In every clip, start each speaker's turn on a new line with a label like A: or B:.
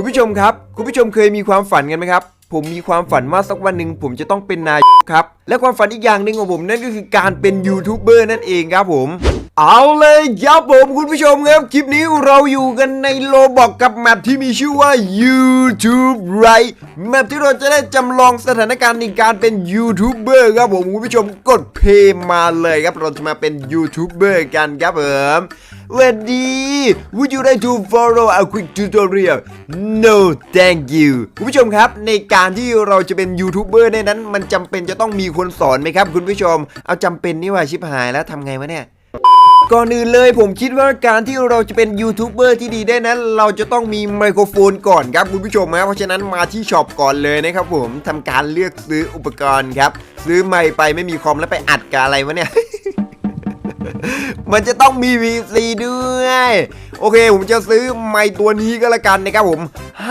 A: คุณผู้ชมครับ คุณผู้ชมเคยมีความฝันกันไหมครับ ผมมีความฝันว่าสักวันหนึ่งผมจะต้องเป็นนายครับ และความฝันอีกอย่างหนึ่งของผมนั่นก็คือการเป็นยูทูบเบอร์นั่นเองครับผม เอาเลยครับผมคุณผู้ชมครับ คลิปนี้เราอยู่กันในโลบอกกับแมปที่มีชื่อว่า YouTube Right แมปที่เราจะได้จำลองสถานการณ์ในการเป็นยูทูบเบอร์ครับผมคุณผู้ชมกดเพย์มาเลยครับเราจะมาเป็นยูทูบเบอร์กันครับผมวันดี Would you like to follow a quick tutorial No thank you คุณผู้ชมครับ ในการที่เราจะเป็นยูทูบเบอร์ในนั้น มันจำเป็นจะต้องมีคนสอนไหมครับ คุณผู้ชม เอาจำเป็นนี่ว่าชิบหายแล้วทำไงวะเนี่ย ก่อนอื่นเลยผมคิดว่าการที่เราจะเป็นยูทูบเบอร์ที่ดีได้นั้น เราจะต้องมีไมโครโฟนก่อนครับคุณผู้ชมนะเพราะฉะนั้นมาที่ช็อปก่อนเลยนะครับผมทำการเลือกซื้ออุปกรณ์ครับซื้อไมค์ไปไม่มีคอมแล้วไปอัดกับอะไรวะเนี่ย มันจะต้องมี VC ด้วย โอเค ผมจะซื้อไมค์ตัวนี้ก็แล้วกันนะครับผม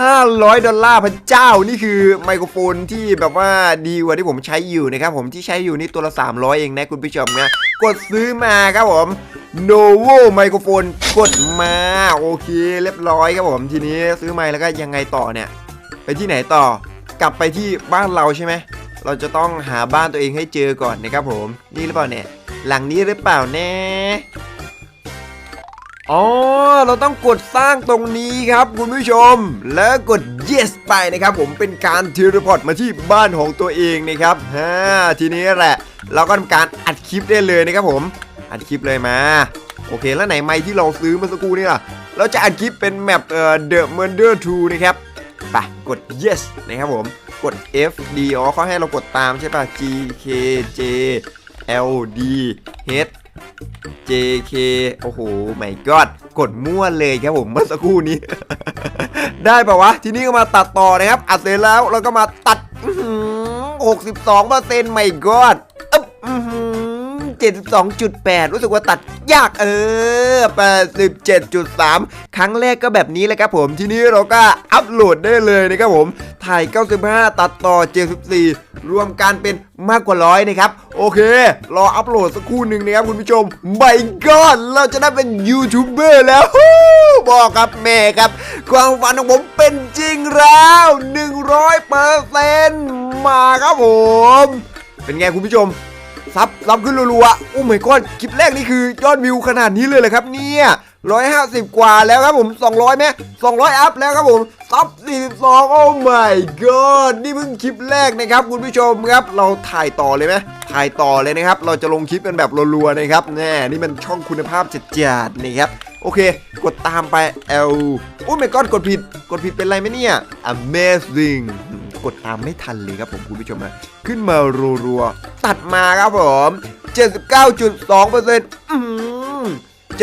A: 500 ดอลลาร์พระเจ้านี่คือไมโครโฟนที่แบบว่าดีกว่าที่ผมใช้อยู่นะครับผมที่ใช้อยู่นี่ตัวละ 300 เองนะคุณผู้ชมนะ กดซื้อมาครับผม Novo ไมโครโฟนกดมาโอเค เรียบร้อยครับผมทีนี้ซื้อไมค์แล้วก็ยังไงต่อเนี่ย ไปที่ไหนต่อกลับไปที่บ้านเราใช่ไหมเราจะต้องหาบ้านตัวเองให้เจอก่อนนะครับผมนี่หรือเปล่าเนี่ย หลังนี้หรือเปล่าแน่อ๋อ เราต้องกดสร้างตรงนี้ครับคุณผู้ชม แล้วกด yes ไปนะครับ ผมเป็นการเทเลพอร์ตมาที่บ้านของตัวเองนะครับฮ่าทีนี้แหละ เราก็ทำการอัดคลิปได้เลยนะครับผม อัดคลิปเลยมา โอเค แล้วไหนไมค์ที่เราซื้อเมื่อสักครู่นี่ล่ะ เราจะอัดคลิปเป็นแมปเอ่อ The Murder 2 นะครับไปกด yes นะครับผม กด F D อ๋อเขาให้เรากดตามใช่ป่ะ G K J L D H J K โอ้โหไม่กอดกดมั่วเลยครับผมเมื่อสักครู่นี้ ได้ปะวะ ทีนี้ก็มาตัดต่อนะครับ อัดเสร็จแล้วเราก็มาตัดหกสิบสองเปอร์เซ็นไม่กอด 72.8 รู้สึกว่าตัดยากเออ 87.3 ครั้งแรกก็แบบนี้แหละครับผมทีนี้เราก็อัพโหลดได้เลยนะครับผมถ่าย 95 ตัดต่อ 74 รวมกันเป็นมากกว่าร้อยนะครับ โอเค รออัพโหลดสักครู่หนึ่งนะครับคุณผู้ชมไม่ก็เราจะได้เป็นยูทูบเบอร์แล้วบอกครับแม่ครับ ความฝันของผมเป็นจริงแล้ว100%มาครับผม เป็นไงคุณผู้ชม ซับซับขึ้นรัวๆโอ้ไม่ก้อนคลิปแรกนี่คือยอดวิวขนาดนี้เลยเลยครับเนี่ย150กว่าแล้วครับผม200ไหม200อัพแล้วครับผมซับ42 โอ้ my god นี่เพิ่งคลิปแรกนะครับคุณผู้ชมครับ เราถ่ายต่อเลยไหมถ่ายต่อเลยนะครับ เราจะลงคลิปกันแบบรัวๆนะครับแน่นี่มันช่องคุณภาพจัดๆนะครับ โอเค กดตามไป L โอ้ไม่ก้อนกดผิด กดผิดเป็นไรไหมเนี่ย Amazing กดตามไม่ทันเลยครับผมคุณผู้ชมนะขึ้นมารัวๆตัดมาครับผม 79.2%อืม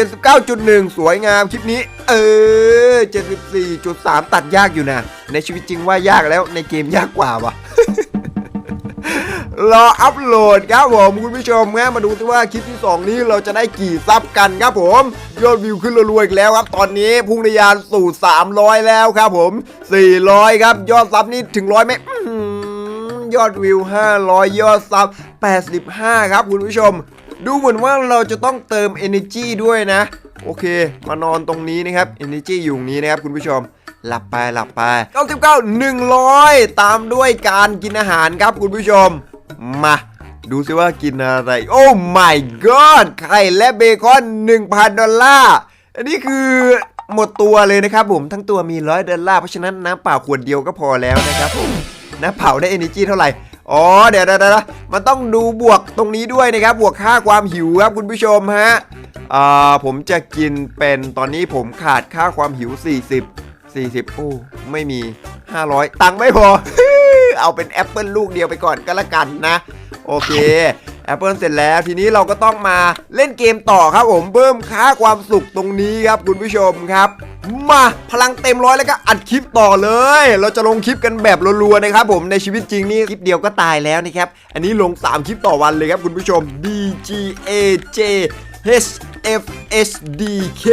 A: 79.1 สวยงามคลิปนี้ เออ 74.3 ตัดยากอยู่นะ ในชีวิตจริงว่ายากแล้วในเกมยากกว่าวะ รออัพโหลดครับผมคุณผู้ชมนะมาดูซิว่าคลิปที่ 2 นี้เราจะได้กี่ซับกันครับผมยอดวิวขึ้นรัวๆอีกแล้วครับ ตอนนี้พุ่งทะยานสู่ 300 แล้วครับผม 400 ครับ ยอดซับนี่ถึงร้อยไหมยอดวิว 500 ยอดซับ 85 ครับคุณผู้ชม ดูเหมือนว่าเราจะต้องเติม Energy ด้วยนะ โอเค มานอนตรงนี้นะครับ Energy อยู่ตรงนี้นะครับคุณผู้ชมหลับไปหลับไป 99 100 ตามด้วยการกินอาหารครับคุณผู้ชม มา ดูซิว่ากินอะไร โอ้ my god ไข่และเบคอน 1,000 ดอลลาร์ อันนี้คือหมดตัวเลยนะครับผม ทั้งตัวมี100ดอลลาร์ เพราะฉะนั้นน้ำเปล่าขวดเดียวก็พอแล้วนะครับผม น้ำเปล่าได้ energy เท่าไหร่ อ๋อเดี๋ยวเดี๋ยวเดี๋ยวมันต้องดูบวกตรงนี้ด้วยนะครับ บวกค่าความหิวครับคุณผู้ชมฮะอ่าผมจะกินเป็นตอนนี้ผมขาดค่าความหิว 40 40 โอ้ ไม่มี 500 ตังค์ไม่พอ เอาเป็นแอปเปิลลูกเดียวไปก่อนก็แล้วกันนะ โอเคแอปเปิลเสร็จแล้วทีนี้เราก็ต้องมาเล่นเกมต่อครับผมเพิ่มค่าความสุขตรงนี้ครับคุณผู้ชมครับมาพลังเต็มร้อยแล้วก็อัดคลิปต่อเลย เราจะลงคลิปกันแบบรัวๆนะครับผมในชีวิตจริงนี่คลิปเดียวก็ตายแล้วนะครับอันนี้ลง 3 คลิปต่อวันเลยครับคุณผู้ชม D G A J H F S D K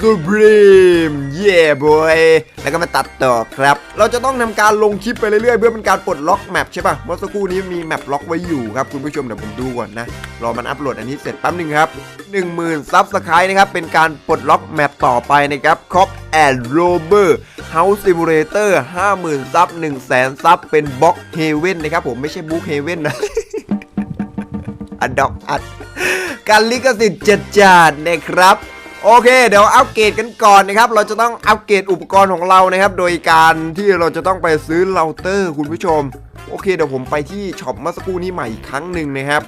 A: Supreme yeah boy แล้วก็มาตัดต่อครับ เราจะต้องทำการลงคลิปไปเรื่อยๆ เพื่อเป็นการปลดล็อกแมปใช่ป่ะเมื่อสักครู่นี้มีแมปล็อกไว้อยู่ครับ คุณผู้ชมเดี๋ยวผมดูก่อนนะ รอมันอัปโหลดอันนี้เสร็จแป๊บหนึงครับ 10,000ซับสไครต์นะครับ เป็นการปลดล็อกแมปต่อไปนะครับคอปแอนด์โรเบอร์ House Simulator 50,000ซับ1 0 0 0 0 0ซับเป็นบล็อกเฮเว่นนะครับผมไม่ใช่บุ๊กเฮเว่นนะ อัดดอกอัดการลิขสิทธิ์จัดจานนะครับโอเค เดี๋ยวอัปเกรดกันก่อนนะครับ เราจะต้องอัปเกรดอุปกรณ์ของเรานะครับ โดยการที่เราจะต้องไปซื้อเราเตอร์คุณผู้ชม โอเค เดี๋ยวผมไปที่ช็อปเมื่อสักครู่นี้ใหม่อีกครั้งหนึ่งนะครับ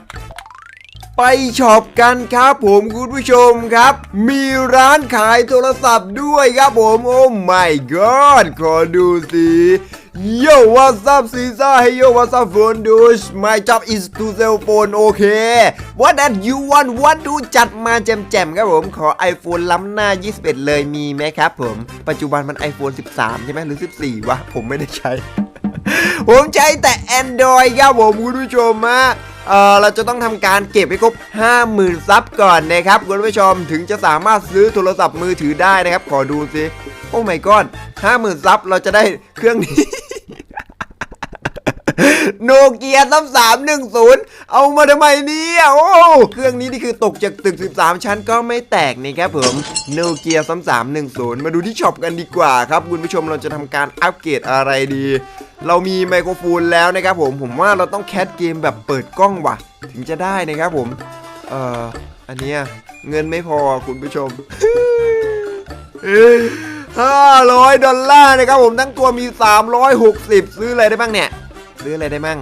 A: ไปช็อปกันครับผมคุณผู้ชมครับ มีร้านขายโทรศัพท์ด้วยครับผมโอ้ my god ขอดูสิ Yo what's up Caesar Hey yo what's up phone douche My job is to sell phone โอเค What that you want what do จัดมาแจมๆครับผมขอ iPhone ล้ำหน้า 21 เลยมีไหมครับผม ปัจจุบันมัน iPhone 13 ใช่ไหมหรือ 14 วะ ผมไม่ได้ใช้ ผมใช้แต่ Android ครับผมคุณผู้ชมฮะ เออเราจะต้องทำการเก็บให้ครบ 50,000 ซับก่อนนะครับคุณผู้ชมถึงจะสามารถซื้อโทรศัพท์มือถือได้นะครับ ขอดูสิโอ้ my god 50,000ซับเราจะได้เครื่องนี้โนเกียซับสามหนึ่งศูนย์เอามาทำไมเนี่ยโอ้เครื่องนี้นี่คือตกจากตึก 13 ชั้นก็ไม่แตกนี่ครับผมโนเกียซับสามหนึ่งศูนย์มาดูที่ช็อปกันดีกว่าครับ คุณผู้ชมเราจะทำการอัปเกรดอะไรดี เรามีไมโครโฟนแล้วนะครับผมผมว่าเราต้องแคสเกมแบบเปิดกล้องว่ะ ถึงจะได้นะครับผม เอ่ออันเนี้ยเงินไม่พอคุณผู้ชมห้าร้อยดอลลาร์นะครับผมทั้งตัวมี 360 ซื้ออะไรได้บ้างเนี่ย ซื้ออะไรได้บ้าง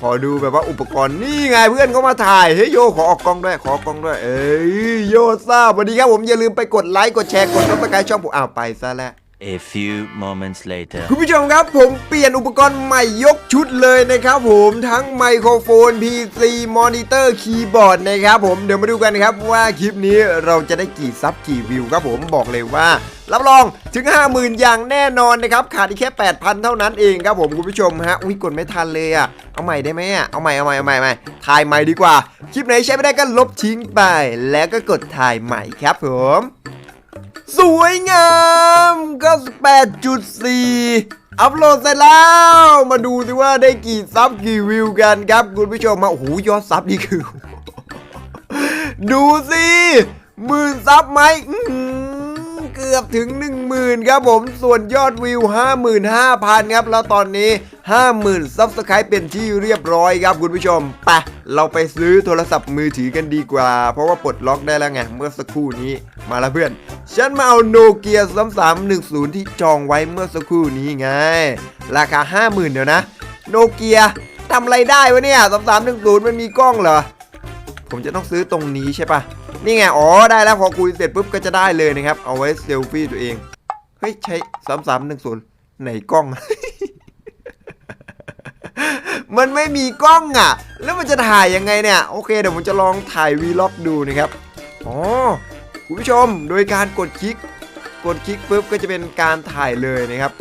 A: ขอดูแบบว่าอุปกรณ์นี่ไงเพื่อนเขามาถ่ายเฮ้ยโยขอออกกล้องด้วยขอออกกล้องด้วย เอ้ยโยทราบสวัสดีครับผมอย่าลืมไปกดไลค์กดแชร์กดซับสไครช่องผมอ้าวไปซะแล้ว
B: A few moments later.
A: คุณผู้ชมครับผมเปลี่ยนอุปกรณ์ใหม่ยกชุดเลยนะครับผมทั้งไมโครโฟน PC มอนิเตอร์คีย์บอร์ดนะครับผมเดี๋ยวมาดูกันนะครับว่าคลิปนี้เราจะได้กี่ซับกี่วิวครับผมบอกเลยว่า รับรองถึง 50,000 อย่างแน่นอนนะครับขาดอีกแค่ 8,000 เท่านั้นเองครับผมคุณผู้ชมฮะอุ้ยกดไม่ทันเลยอะเอาใหม่ได้ไหมอะเอาใหม่เอาใหม่เอาใหม่ใหม่ถ่ายใหม่ดีกว่า คลิปไหนใช้ไม่ได้ก็ลบทิ้งไป แล้วก็กดถ่ายใหม่ครับผม สวยงามก็8.4 อัพโหลดเสร็จแล้ว มาดูสิว่าได้กี่ซับกี่วิวกันครับ คุณผู้ชมมาโอ้โหยอดซับนี่คือ ดูสิหมื่นซับไหม เกือบถึง 10,000ครับผมส่วนยอดวิว 55,000ครับแล้วตอนนี้ 50,000ซับสไครป์เป็นที่เรียบร้อยครับคุณผู้ชมไปเราไปซื้อโทรศัพท์มือถือกันดีกว่า เพราะว่าปลดล็อกได้แล้วไงเมื่อสักครู่นี้มาแล้วเพื่อน ฉันมาเอาโนเกีย3310 ที่จองไว้เมื่อสักครู่นี้ไง ราคา 50,000เดี๋ยวนะโนเกียทำอะไรได้วะเนี่ย3310 มันมีกล้องเหรอ ผมจะต้องซื้อตรงนี้ใช่ปะนี่ไง อ๋อ ได้แล้วพอคุยเสร็จปุ๊บก็จะได้เลยนะครับ เอาไว้เซลฟี่ตัวเอง เฮ้ย ใช้สามสามหนึ่งศูนย์ไหนกล้อง มันไม่มีกล้องอะ แล้วมันจะถ่ายยังไงเนี่ย โอเค เดี๋ยวผมจะลองถ่ายวีล็อกดูนะครับ อ๋อ คุณผู้ชม โดยการกดคลิก กดคลิกปุ๊บก็จะเป็นการถ่ายเลยนะครับ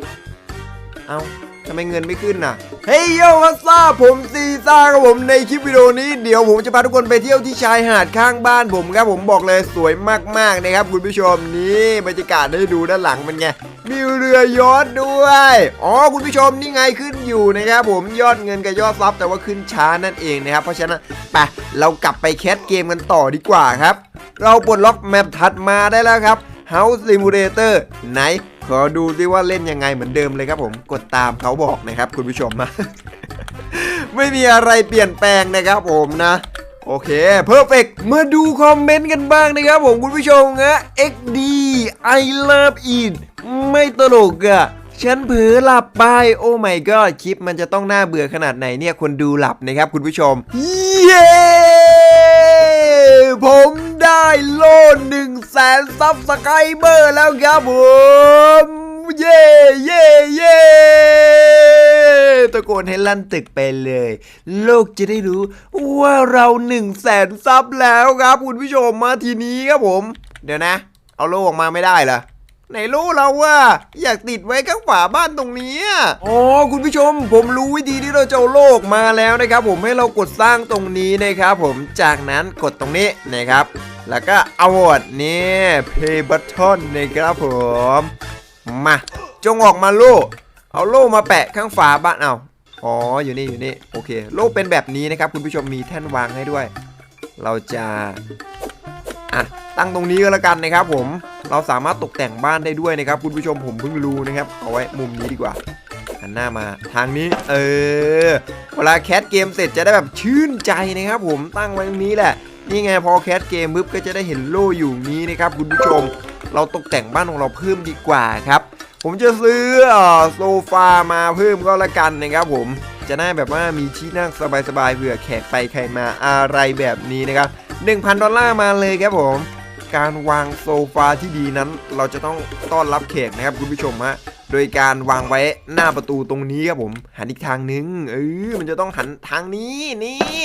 A: เอา ทำไมเงินไม่ขึ้นน่ะ เฮ้ยโยวัสซ่าผมซีซ่าครับผมในคลิปวิดีโอนี้เดี๋ยวผมจะพาทุกคนไปเที่ยวที่ชายหาดข้างบ้านผมครับผมบอกเลยสวยมากๆนะครับคุณผู้ชมนี่บรรยากาศได้ดูด้านหลังเป็นไงมีเรือยอทด้วย อ๋อคุณผู้ชมนี่ไงขึ้นอยู่นะครับผมยอดเงินกับยอดซับแต่ว่าขึ้นช้านั่นเองนะครับเพราะฉะนั้นไปเรากลับไปแคสเกมกันต่อดีกว่าครับ เราปลดล็อกแมปถัดมาได้แล้วครับ House Simulator ไหน ขอดูดิว่าเล่นยังไงเหมือนเดิมเลยครับผมกดตามเขาบอกนะครับ คุณผู้ชมนะไม่มีอะไรเปลี่ยนแปลงนะครับผมนะโอเคเพอร์เฟกมาดูคอมเมนต์กันบ้างนะครับผมคุณผู้ชมนะ XD I love it ไม่ตลกอะฉันเผลอหลับไป โอ้ my god คลิปมันจะต้องน่าเบื่อขนาดไหนเนี่ยคนดูหลับนะครับคุณผู้ชม เย้ ผม ได้โล่หนึ่งแสนซับสไครเบอร์แล้วครับผมเย้เย้เย้ตะโกนให้ลั่นตึกไปเลย โลกจะได้รู้ว่าเราหนึ่งแสนซับแล้วครับคุณผู้ชมมาทีนี้ครับผม เดี๋ยวนะ เอาโลกออกมาไม่ได้เหรอไหนรู้เราว่าอยากติดไว้ข้างฝาบ้านตรงนี้อะอ๋อคุณผู้ชม ผมรู้วิธีที่เราจะเอาโลกมาแล้วนะครับ ผมให้เรากดสร้างตรงนี้นะครับ ผมจากนั้นกดตรงนี้นะครับ แล้วก็อวอร์ดนี่ play button นะครับผม มาจงออกมาโล่เอาโล่มาแปะข้างฝาบ้านเอาอ๋อ อยู่นี่อยู่นี่ โอเค โล่เป็นแบบนี้นะครับ คุณผู้ชมมีแท่นวางให้ด้วย เราจะอะตั้งตรงนี้ก็แล้วกันนะครับผม เราสามารถตกแต่งบ้านได้ด้วยนะครับ คุณผู้ชมผมเพิ่งรู้นะครับ เอาไว้มุมนี้ดีกว่าหันหน้ามาทางนี้ เออ เวลาแคสเกมเสร็จจะได้แบบชื่นใจนะครับผมตั้งไว้ตรงนี้แหละ นี่ไงพอแคสเกมปุ๊บก็จะได้เห็นโล่อยู่นี้นะครับคุณผู้ชม เราตกแต่งบ้านของเราเพิ่มดีกว่าครับ ผมจะซื้อเอ่อโซฟามาเพิ่มก็แล้วกันนะครับผมจะได้แบบว่ามีที่นั่งสบายๆเผื่อแขกไปใครมาอะไรแบบนี้นะครับ1,000 ดอลลาร์มาเลยครับผม การวางโซฟาที่ดีนั้น เราจะต้องต้อนรับแขกนะครับคุณผู้ชมฮะ โดยการวางไว้หน้าประตูตรงนี้ครับผม หันอีกทางนึงเออมันจะต้องหันทางนี้นี่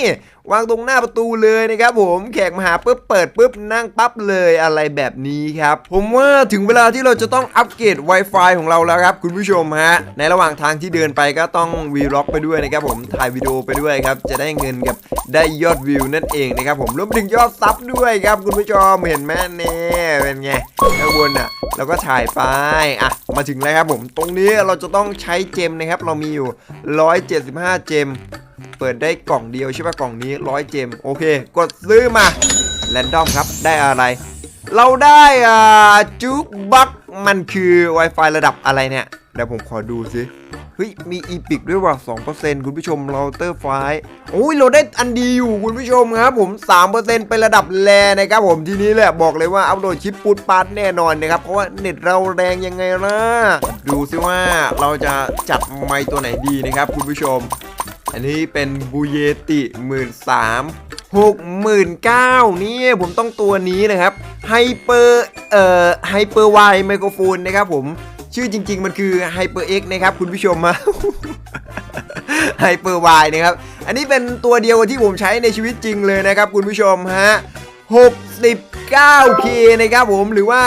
A: วางตรงหน้าประตูเลยนะครับผมแขกมาหาปุ๊บเปิดปุ๊บนั่งปั๊บเลยอะไรแบบนี้ครับ ผมว่าถึงเวลาที่เราจะต้องอัปเกรด Wi-Fi ของเราแล้วครับ คุณผู้ชมฮะ ในระหว่างทางที่เดินไปก็ต้องวีล็อกไปด้วยนะครับผมถ่ายวิดีโอไปด้วยครับ จะได้เงินกับได้ยอดวิวนั่นเองนะครับผมรวมถึงยอดซับด้วยครับคุณผู้ชมเห็นไหมเน่เป็นไงข้างบนอะ แล้วก็ถ่ายไปอะมาถึงแล้วครับผม ตรงนี้เราจะต้องใช้เจมนะครับ เรามีอยู่ 175 เจม เปิดได้กล่องเดียวใช่ปะกล่องนี้ร้อยเจม โอเค กดซื้อมาแรนดอมครับได้อะไร เราได้อ่าจุกบักมันคือ Wi-Fi ระดับอะไรเนี่ยเดี๋ยวผมขอดูสิ ฮ้ย มีอีพิกด้วยว่ะ2%คุณผู้ชมเราเตอร์ไฟโอ้ยเราได้อันดีอยู่คุณผู้ชมครับผม 3%เป็นระดับแรนะครับผมทีนี้แหละบอกเลยว่าอัพโหลดชิปปุดปัดแน่นอนนะครับ เพราะว่าเน็ตเราแรงยังไงล่ะ ดูซิว่าเราจะจัดไมค์ตัวไหนดีนะครับคุณผู้ชม อันนี้เป็นบูเยติหมื่นสามหกหมื่นเก้านี่ผมต้องตัวนี้นะครับไฮเปอร์เอ่อไฮเปอร์ไวไมโครโฟนนะครับผม ชื่อจริง ๆ มันคือไฮเปอร์เอ็กนะครับคุณผู้ชมมาไฮเปอร์วนะครับ อันนี้เป็นตัวเดียวที่ผมใช้ในชีวิตจริงเลยนะครับ คุณผู้ชมฮะ 69k นะครับผมหรือว่า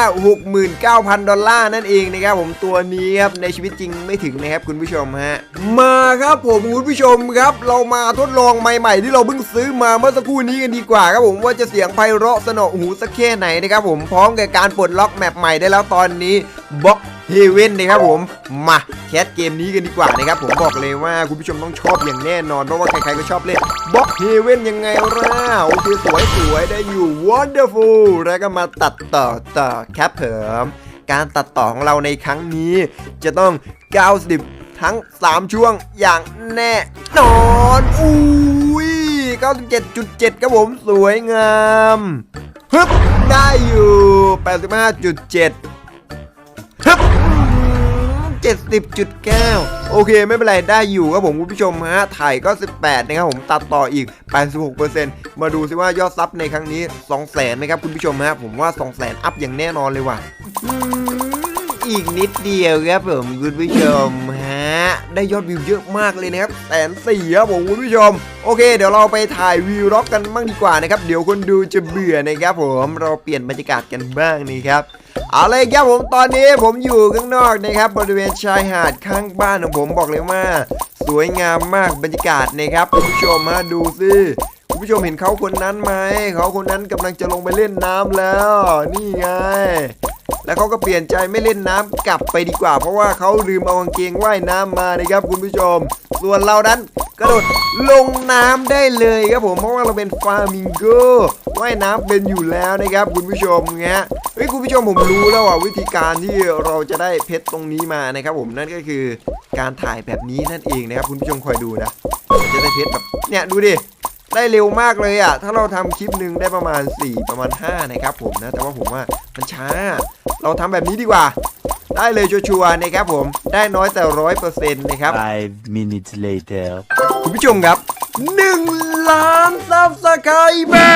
A: 69,000 ดอลลาร์นั่นเองนะครับผมตัวนี้ครับในชีวิตจริงไม่ถึงนะครับคุณผู้ชมฮะ มาครับผมคุณผู้ชมครับ เรามาทดลองใหม่ๆ ที่เราเพิ่งซื้อมาเมื่อสักครู่นี้กันดีกว่าครับผมว่าจะเสียงไพเราะสนอหูสักแค่ไหนนะครับผมพร้อมกับการปลดล็อกแมปใหม่ได้แล้วตอนนี้บล็อกเฮเว่นนะครับผมมาแคสเกมนี้กันดีกว่านะครับผมบอกเลยว่าคุณผู้ชมต้องชอบอย่างแน่นอนเพราะว่าใครๆก็ชอบเล่นบล็อกเฮเว่นยังไงล่ะโอเคสวยสวยๆได้อยู่ wonderful แล้วก็มาตัดต่อต่อครับเผิมการตัดต่อของเราในครั้งนี้ จะต้อง 90 ทั้ง 3 ช่วงอย่างแน่นอนอุ้ย97.7 ครับผมสวยงามฮึบได้อยู่ 85.7 ฮึบ70.9 โอเค ไม่เป็นไร ได้อยู่ครับผมคุณผู้ชมฮะ ถ่ายก็ 18 นะครับผมตัดต่ออีก 86%มาดูซิว่ายอดซับในครั้งนี้ 200,000นะครับคุณผู้ชมฮะ ผมว่า 200,000 อัพอย่างแน่นอนเลยว่ะ อีกนิดเดียวครับผมคุณผู้ชม ได้ยอดวิวเยอะมากเลยนะครับแสนสี่ครับผมคุณผู้ชม โอเค เดี๋ยวเราไปถ่ายวิวร็อกกันบ้างดีกว่านะครับ เดี๋ยวคนดูจะเบื่อนะครับผมเราเปลี่ยนบรรยากาศกันบ้างนี่ครับเอาเลยครับผมตอนนี้ผมอยู่ข้างนอกนะครับบริเวณชายหาดข้างบ้านของผมบอกเลยว่า สวยงามมากบรรยากาศนะครับคุณผู้ชมมาดูสิคุณผู้ชมเห็นเขาคนนั้นไหมเขาคนนั้นกำลังจะลงไปเล่นน้ำแล้ว นี่ไง แล้วเขาก็เปลี่ยนใจไม่เล่นน้ำกลับไปดีกว่า เพราะว่าเขาลืมเอากางเกงว่ายน้ำมานะครับคุณผู้ชม ส่วนเรานั้นกระโดดลงน้ำได้เลยครับผมเพราะว่าเราเป็นฟามิงโกว่ายน้ำเป็นอยู่แล้วนะครับคุณผู้ชมเงี้ยเฮ้ยคุณผู้ชมผมรู้แล้วอะวิธีการที่เราจะได้เพชรตรงนี้มานะครับผมนั่นก็คือการถ่ายแบบนี้นั่นเองนะครับคุณผู้ชมคอยดูนะจะได้เพชรแบบเนี่ยดูดิ ได้เร็วมากเลยอะ ถ้าเราทำคลิปหนึ่งได้ประมาณ 4 ประมาณ 5 นะครับผมนะ แต่ว่าผมว่ามันช้า เราทำแบบนี้ดีกว่า ได้เลยชัวร์ๆนะครับผม ได้น้อยแต่ร้อยเปอร์เซ็นต์นะครับ
B: Five minutes later.
A: คุณผู้ชมครับ 1 ล้านซับสไครเบอ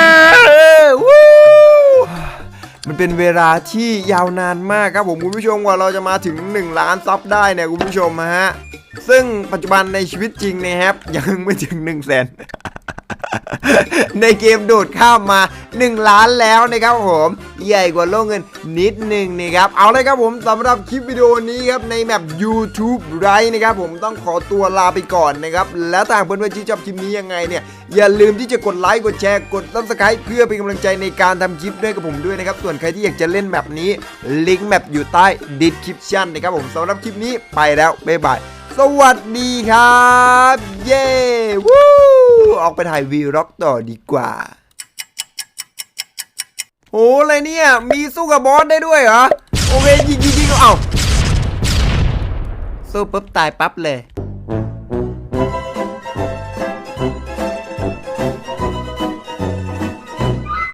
A: ร์วู้มันเป็นเวลาที่ยาวนานมากครับผมคุณผู้ชมกว่าเราจะมาถึง 1 ล้านซับได้เนี่ยคุณผู้ชมฮะซึ่งปัจจุบันในชีวิตจริงนะครับยังไม่ถึง1 0 0 0 0แสน ในเกมโดดข้ามมา 1 ล้านแล้วนะครับผมใหญ่กว่าโลกเงินนิดหนึ่งนะครับ เอาเลยครับผมสำหรับคลิปวิดีโอนี้ครับ ในแมป YouTube ไรนะครับผมต้องขอตัวลาไปก่อนนะครับ แล้วทางเพื่อนๆที่ชอบคลิปนี้ยังไงเนี่ย อย่าลืมที่จะกดไลค์กดแชร์กด subscribe เพื่อเป็นกำลังใจในการทำคลิปด้วยกับผมด้วยนะครับ ส่วนใครที่อยากจะเล่นแบบนี้ลิงก์แมปอยู่ใต้ description นะครับผมสำหรับคลิปนี้ไปแล้วบ๊ายบายสวัสดีครับ เย้วู้ ออกไปถ่ายวีร็อกต่อดีกว่าโออะไรเนี่ย มีสู้กับบอสได้ด้วยเหรอ โอเคยิงยิงยิงเอาสู้ปุ๊บตายปั๊บเลย